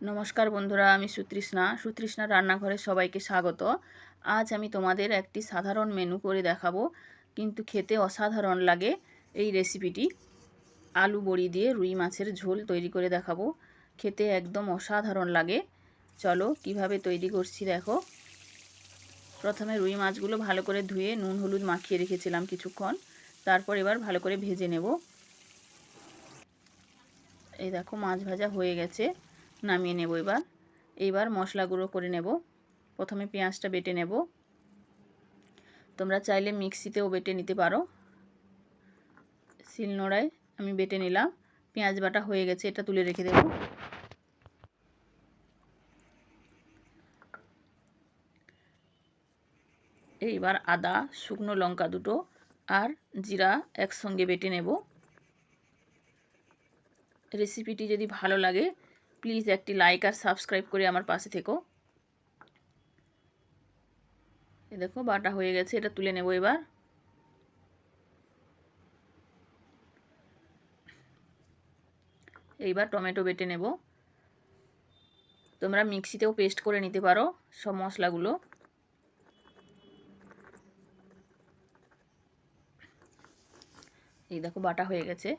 নমস্কার বন্ধুরা, আমি সুতৃষ্ণা। সুতৃষ্ণা রান্নাঘরে সবাইকে স্বাগত। আজ আমি তোমাদের একটি সাধারণ মেনু করে দেখাবো, কিন্তু খেতে অসাধারণ লাগে এই রেসিপিটি আলু বড়ি দিয়ে রুই মাছের ঝোল তৈরি করে দেখাবো। খেতে একদম অসাধারণ লাগে। চলো কীভাবে তৈরি করছি দেখো। প্রথমে রুই মাছগুলো ভালো করে ধুয়ে নুন, হলুদ মাখিয়ে রেখেছিলাম কিছুক্ষণ। তারপর এবার ভালো করে ভেজে নেব। এই দেখো মাছ ভাজা হয়ে গেছে। নামিয়ে নেব এবার। এইবার মশলা গুঁড়ো করে নেব। প্রথমে পেঁয়াজটা বেটে নেব। তোমরা চাইলে মিক্সিতেও বেটে নিতে পারো। শিলনোড়ায় আমি বেটে নিলাম। পেঁয়াজ বাটা হয়ে গেছে, এটা তুলে রেখে দেব। এইবার আদা, শুকনো লঙ্কা দুটো আর জিরা একসঙ্গে বেটে নেব। রেসিপিটি যদি ভালো লাগে প্লিজ একটি লাইক আর সাবস্ক্রাইব করে আমার পাশে থেকো। এ দেখো, বাটা হয়ে গেছে, এটা তুলে নেব এবার। এইবার টমেটো বেটে নেব। তোমরা মিক্সিতেও পেস্ট করে নিতে পারো সব মশলাগুলো। এই দেখো, বাটা হয়ে গেছে।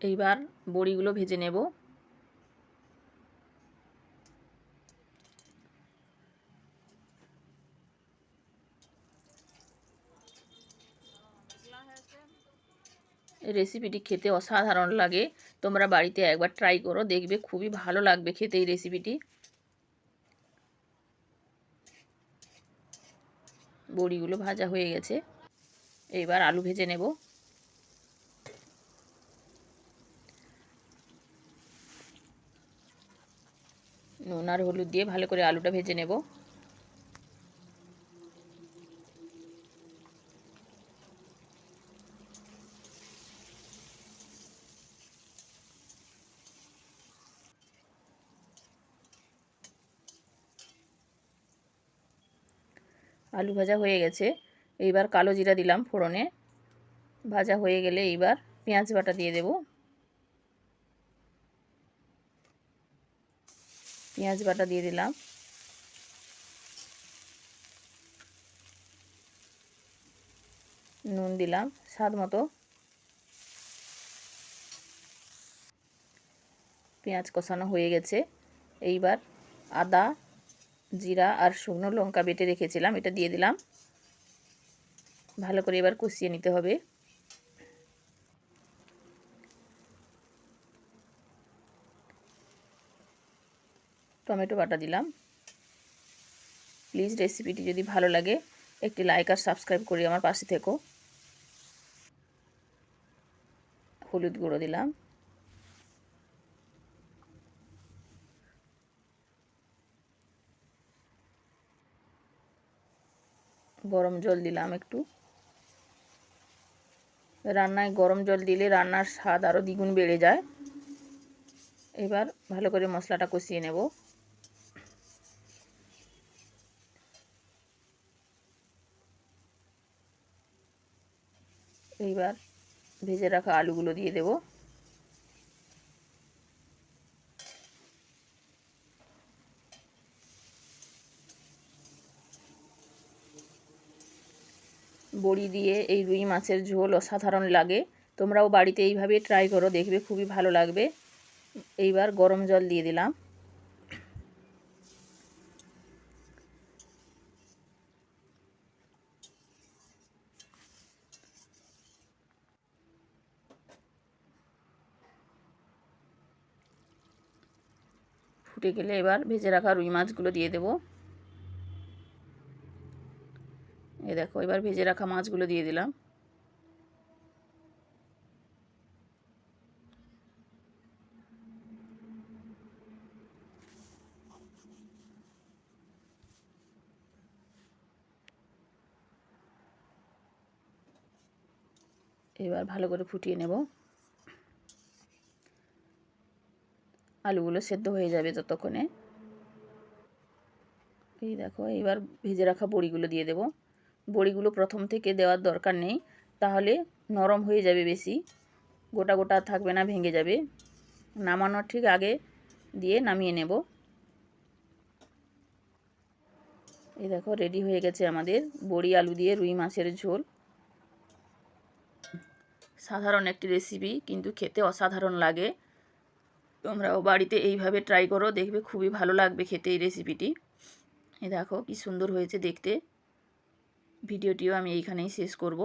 এইবার বড়িগুলো ভেজে নেব। রেসিপিটি খেতে অসাধারণ লাগে। তোমরা বাড়িতে একবার ট্রাই করো, দেখবে খুবই ভালো লাগবে খেতে এই রেসিপিটি বড়িগুলো ভাজা হয়ে গেছে। এইবার আলু ভেজে নেব। নুন আর হলুদ দিয়ে ভালো করে আলুটা ভেজে নেব। আলু ভাজা হয়ে গেছে। এইবার কালো জিরা দিলাম ফোড়নে। ভাজা হয়ে গেলে এইবার পেঁয়াজ বাটা দিয়ে দেবো। পেঁয়াজ বাটা দিয়ে দিলাম। নুন দিলাম, স্বাদ মতো। পেঁয়াজ কষানো হয়ে গেছে। এইবার আদা, জিরা আর শুকনো লঙ্কা বেটে রেখেছিলাম, এটা দিয়ে দিলাম। ভালো করে এবার কষিয়ে নিতে হবে। টমেটো বাটা দিলাম। প্লিজ রেসিপিটি যদি ভালো লাগে, একটি লাইক আর সাবস্ক্রাইব করি আমার পাশে থেকো। হলুদ গুঁড়ো দিলাম। গরম জল দিলাম একটু। রান্নায় গরম জল দিলে রান্নার স্বাদ আরও দ্বিগুণ বেড়ে যায়। এবার ভালো করে মশলাটা কষিয়ে নেব। এইবার ভেজে রাখা আলুগুলো দিয়ে দেব। বড়ি দিয়ে এই রুই মাছের ঝোল অসাধারণ লাগে। তোমরাও বাড়িতে এইভাবে ট্রাই করো, দেখবে খুবই ভালো লাগবে। এইবার গরম জল দিয়ে দিলাম। ফুটে গেলে এবার ভেজে রাখা রুই মাছগুলো দিয়ে দেব। এ দেখো, এবার ভেজে রাখা মাছগুলো দিয়ে দিলাম। এবার ভালো করে ফুটিয়ে নেব। আলুগুলো সেদ্ধ হয়ে যাবে ততক্ষণে। এই দেখো এবার ভেজে রাখা বড়িগুলো দিয়ে দেব। বড়িগুলো প্রথম থেকে দেওয়ার দরকার নেই, তাহলে নরম হয়ে যাবে বেশি। গোটা গোটা থাকবে না, ভেঙে যাবে। নামানোর ঠিক আগে দিয়ে নামিয়ে নেব। এই দেখো রেডি হয়ে গেছে আমাদের বড়ি, আলু দিয়ে রুই মাছের ঝোল। সাধারণ একটি রেসিপি কিন্তু খেতে অসাধারণ লাগে। তোমরাও বাড়িতে এইভাবে ট্রাই করো, দেখবে খুবই ভালো লাগবে খেতে এই রেসিপিটি এ দেখো কি সুন্দর হয়েছে দেখতে। ভিডিওটিও আমি এইখানেই শেষ করব।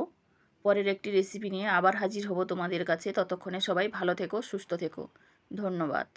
পরের একটি রেসিপি নিয়ে আবার হাজির হব তোমাদের কাছে। ততক্ষণে সবাই ভালো থেকো, সুস্থ থেকো। ধন্যবাদ।